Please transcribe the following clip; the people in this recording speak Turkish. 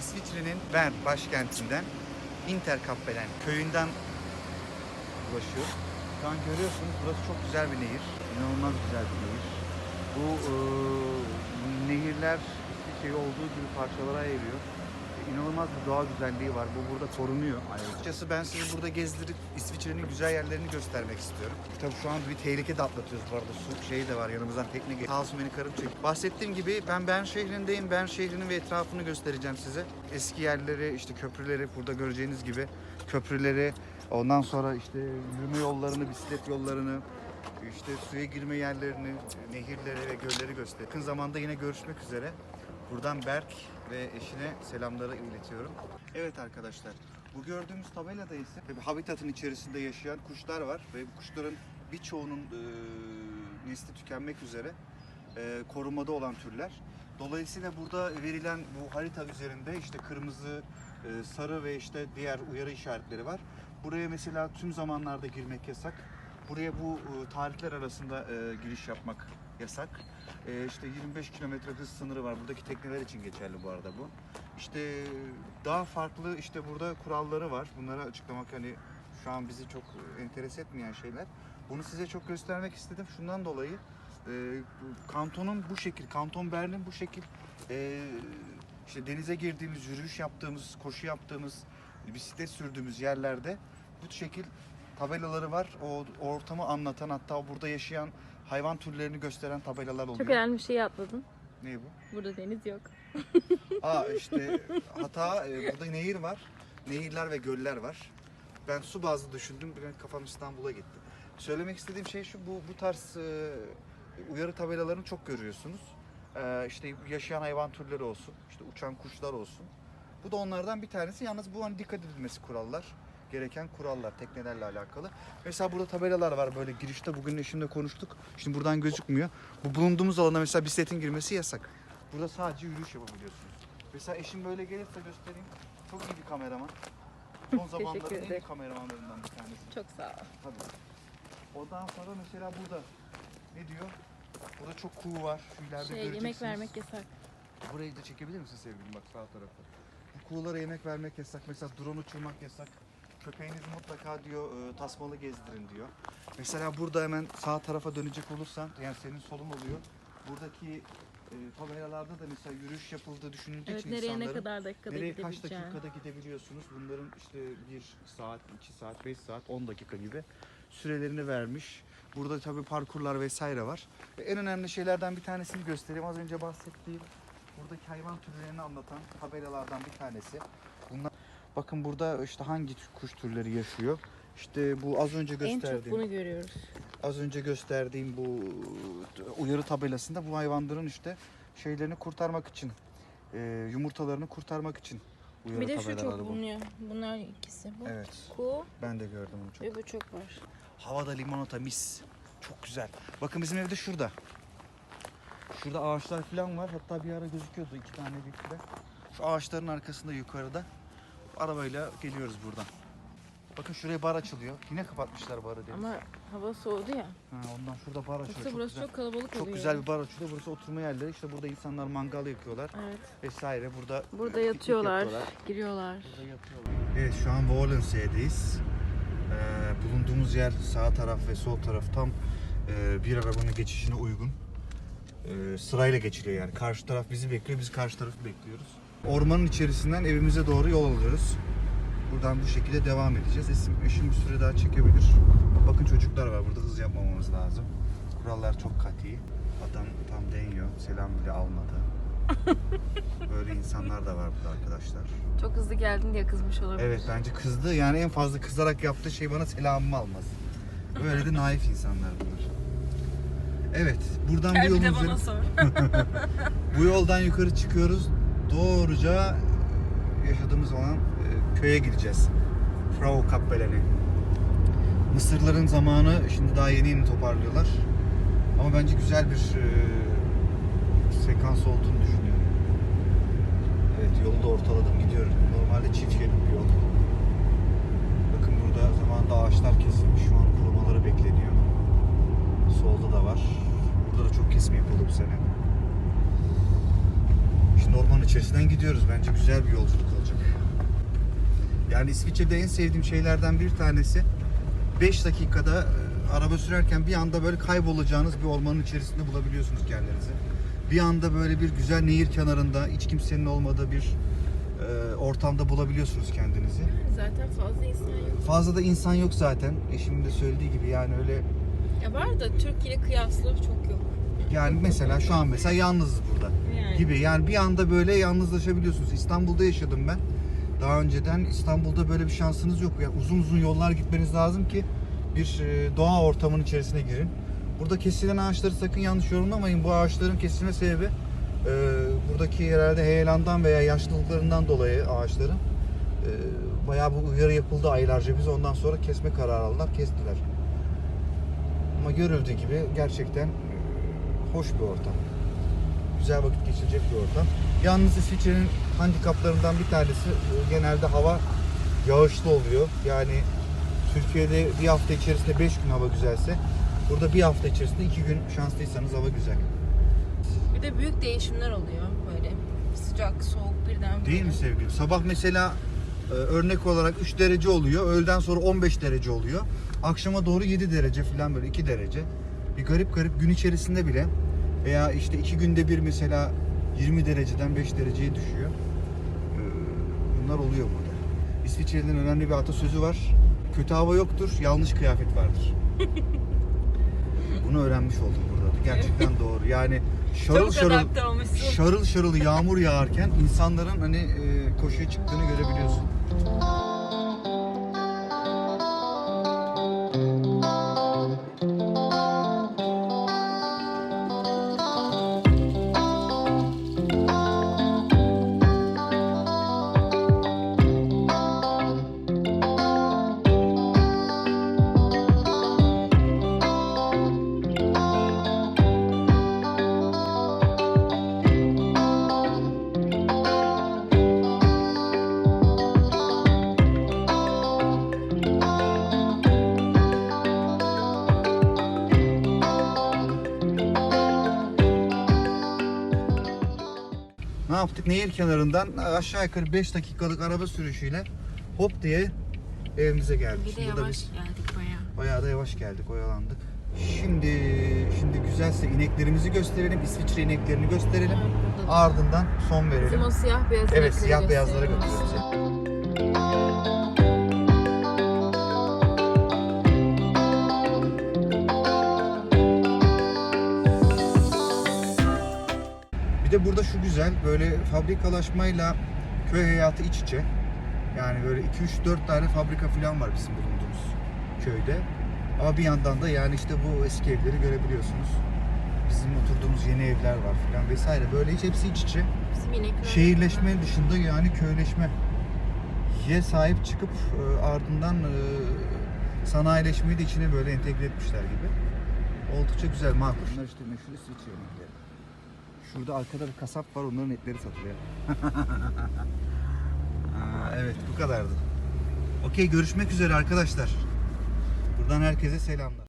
İsviçre'nin Bern başkentinden Interkappelen köyünden ulaşıyor. Şu an görüyorsunuz burası çok güzel bir nehir. İnanılmaz güzel bir nehir. Bu e, nehirler İsviçre'yi olduğu gibi parçalara ayırıyor. İnanılmaz bir doğa güzelliği var. Bu burada korunuyor. Açıkçası ben sizi burada gezdirip İsviçre'nin güzel yerlerini göstermek istiyorum. Tabii şu an bir tehlike de atlatıyoruz bu arada. Su şeyi de var yanımızdan tekne geliyor. Sağ olsun beni karım çekti. Bahsettiğim gibi ben Bern şehrindeyim. Bern şehrinin ve etrafını göstereceğim size. Eski yerleri, işte köprüleri burada göreceğiniz gibi köprüleri, ondan sonra işte yürüme yollarını, bisiklet yollarını, işte suya girme yerlerini, nehirleri ve gölleri göster. Yakın zamanda yine görüşmek üzere. Buradan Berk ve eşine selamları iletiyorum. Evet arkadaşlar, bu gördüğümüz tabelada ise habitatın içerisinde yaşayan kuşlar var ve bu kuşların birçoğunun e, nesli tükenmek üzere e, korumada olan türler. Dolayısıyla burada verilen bu harita üzerinde işte kırmızı, e, sarı ve işte diğer uyarı işaretleri var. Buraya mesela tüm zamanlarda girmek yasak. Buraya bu e, tarihler arasında e, giriş yapmak yasak. E, işte 25 kilometre hız sınırı var. Buradaki tekneler için geçerli bu arada bu. İşte daha farklı işte burada kuralları var. Bunları açıklamak hani şu an bizi çok enteres etmeyen şeyler. Bunu size çok göstermek istedim. Şundan dolayı e, kantonun bu şekil, kanton Berlin bu şekil e, işte denize girdiğimiz, yürüyüş yaptığımız, koşu yaptığımız, bisiklet sürdüğümüz yerlerde bu şekil tabelaları var. O ortamı anlatan hatta burada yaşayan hayvan türlerini gösteren tabelalar oluyor. Çok önemli bir şeyi atladın. Ne bu? Burada deniz yok. Aa işte hata e, burada nehir var. Nehirler ve göller var. Ben su bazlı düşündüm. Ben kafam İstanbul'a gitti. Söylemek istediğim şey şu. Bu bu tarz e, uyarı tabelalarını çok görüyorsunuz. E, işte yaşayan hayvan türleri olsun. işte uçan kuşlar olsun. Bu da onlardan bir tanesi. Yalnız bu hani dikkat edilmesi kurallar. Gereken kurallar teknelerle alakalı. Mesela burada tabelalar var böyle girişte bugün eşimle konuştuk. Şimdi buradan gözükmüyor. Bu bulunduğumuz alana mesela bisikletin girmesi yasak. Burada sadece yürüyüş yapabiliyorsunuz. Mesela eşim böyle gelirse göstereyim. Çok iyi bir kameraman. Son zamanların en iyi kameramanlarından bir tanesi. Çok sağ ol. Tabii. Ondan sonra mesela burada ne diyor? Burada çok kuğu var. Şu ileride Şey, yemek vermek yasak. Burayı da çekebilir misin sevgilim bak sağ tarafta. Bu kuğulara yemek vermek yasak. Mesela drone uçurmak yasak. Köpeğinizi mutlaka diyor e, tasmalı gezdirin diyor. Mesela burada hemen sağ tarafa dönecek olursan yani senin solun oluyor. Buradaki e, tabelalarda da mesela yürüyüş yapıldığı düşünüldüğü Evet için nereye ne insanların kadar dakikada nereye kaç gidebileceğin. dakikada gidebiliyorsunuz. Bunların işte 1 saat, 2 saat, 5 saat, 10 dakika gibi sürelerini vermiş. Burada tabii parkurlar vesaire var. Ve en önemli şeylerden bir tanesini göstereyim. Az önce bahsettiğim buradaki hayvan türlerini anlatan tabelalardan bir tanesi. Bunlar bakın burada işte hangi kuş türleri yaşıyor. İşte bu az önce En gösterdiğim çok bunu görüyoruz. az önce gösterdiğim bu uyarı tabelasında bu hayvanların işte şeylerini kurtarmak için e, yumurtalarını kurtarmak için uyarı Bir de şu çok tabelaları bu. bulunuyor. Bunlar ikisi. Bu Evet. kuğu Ben de gördüm onu çok. ve bu çok var. Havada limonata mis. Çok güzel. Bakın bizim evde şurada. Şurada ağaçlar falan var. Hatta bir ara gözüküyordu iki tane bir de. Şu ağaçların arkasında yukarıda. Arabayla geliyoruz buradan. Bakın şuraya bar açılıyor. Yine kapatmışlar barı diye. Ama hava soğudu ya. Ha, ondan şurada bar açılıyor. Yoksa burası güzel. çok kalabalık Çok oluyor. güzel bir bar açılıyor. Burası oturma yerleri. İşte burada insanlar mangal yakıyorlar Evet. vesaire. Burada Burada piknik yatıyorlar, yapıyorlar. giriyorlar. Burada yatıyorlar. Evet şu an Wolensee'deyiz. Ee, bulunduğumuz yer sağ taraf ve sol taraf tam e, bir arabanın geçişine uygun. Ee, sırayla geçiliyor yani. Karşı taraf bizi bekliyor, biz karşı tarafı bekliyoruz. Ormanın içerisinden evimize doğru yol alıyoruz. Buradan bu şekilde devam edeceğiz. Eşim, eşim bir süre daha çekebilir. Bakın çocuklar var burada hız yapmamamız lazım. Kurallar çok katı. Adam tam deniyor. Selam bile almadı. Böyle insanlar da var burada arkadaşlar. Çok hızlı geldin diye kızmış olabilir. Evet bence kızdı. Yani en fazla kızarak yaptığı şey bana selamımı almaz. Böyle de naif insanlar bunlar. Evet, buradan bu Gel bir yolun de üzeri- bana sor. bu yoldan yukarı çıkıyoruz. Doğruca yaşadığımız olan e, köye gideceğiz. Frau Kappelen'e. Mısırların zamanı şimdi daha yeni yeni toparlıyorlar. Ama bence güzel bir e, sekans olduğunu düşünüyorum. Evet yolu da ortaladım gidiyorum. Normalde çift şerit bir yol. Bakın burada zamanında ağaçlar kesilmiş. Şu an kurumaları bekleniyor. Solda da var. Burada da çok kesim yapıldı bu sene. Şimdi ormanın içerisinden gidiyoruz. Bence güzel bir yolculuk olacak. Yani İsviçre'de en sevdiğim şeylerden bir tanesi 5 dakikada e, araba sürerken bir anda böyle kaybolacağınız bir ormanın içerisinde bulabiliyorsunuz kendinizi. Bir anda böyle bir güzel nehir kenarında hiç kimsenin olmadığı bir e, ortamda bulabiliyorsunuz kendinizi. Zaten fazla insan yok. Fazla da insan yok zaten. Eşimin de söylediği gibi yani öyle Ya var da Türkiye kıyaslı çok yok. Yani mesela şu an mesela yalnızız burada. Yani. gibi. Yani bir anda böyle yalnızlaşabiliyorsunuz. İstanbul'da yaşadım ben. Daha önceden İstanbul'da böyle bir şansınız yok. Yani uzun uzun yollar gitmeniz lazım ki bir e, doğa ortamının içerisine girin. Burada kesilen ağaçları sakın yanlış yorumlamayın. Bu ağaçların kesilme sebebi e, buradaki herhalde heyelandan veya yaşlılıklarından dolayı ağaçların e, bayağı bu uyarı yapıldı aylarca biz ondan sonra kesme kararı aldılar, kestiler. Ama görüldüğü gibi gerçekten hoş bir ortam güzel vakit geçirecek bir ortam. Yalnız İsviçre'nin handikaplarından bir tanesi e, genelde hava yağışlı oluyor. Yani Türkiye'de bir hafta içerisinde 5 gün hava güzelse burada bir hafta içerisinde 2 gün şanslıysanız hava güzel. Bir de büyük değişimler oluyor böyle sıcak soğuk birden. Değil mi sevgilim? Sabah mesela e, örnek olarak 3 derece oluyor. Öğleden sonra 15 derece oluyor. Akşama doğru 7 derece falan böyle 2 derece. Bir garip garip gün içerisinde bile veya işte 2 günde bir mesela 20 dereceden 5 dereceye düşüyor. E, Bunlar oluyor burada. İsviçrelilerin önemli bir atasözü var. Kötü hava yoktur, yanlış kıyafet vardır. Bunu öğrenmiş oldum burada. Gerçekten doğru. Yani şarıl Çok şarıl adapte olmuşsun. şarıl şarıl yağmur yağarken insanların hani e, koşuya çıktığını görebiliyorsun. Yaptık? Nehir kenarından aşağı yukarı 5 dakikalık araba sürüşüyle hop diye evimize geldik. Bir de Burada yavaş biz geldik bayağı. bayağı da yavaş geldik, oyalandık. Şimdi şimdi güzelse ineklerimizi gösterelim, İsviçre ineklerini gösterelim. Ardından son verelim. Bizim o siyah beyaz Evet, siyah beyazlara gösteriyoruz. Bir de burada şu güzel, böyle fabrikalaşmayla köy hayatı iç içe. Yani böyle 2-3-4 tane fabrika falan var bizim bulunduğumuz köyde. Ama bir yandan da yani işte bu eski evleri görebiliyorsunuz. Bizim oturduğumuz yeni evler var falan vesaire. Böyle hiç hepsi iç içe şehirleşme dışında yani köyleşme ye sahip çıkıp e, ardından e, sanayileşmeyi de içine böyle entegre etmişler gibi. Oldukça güzel, makul. Bunlar işte meşhur İsviçre yemekleri. Şurada arkada bir kasap var, onların etleri satılıyor. Aa, evet, bu kadardı. Okey, görüşmek üzere arkadaşlar. Buradan herkese selamlar.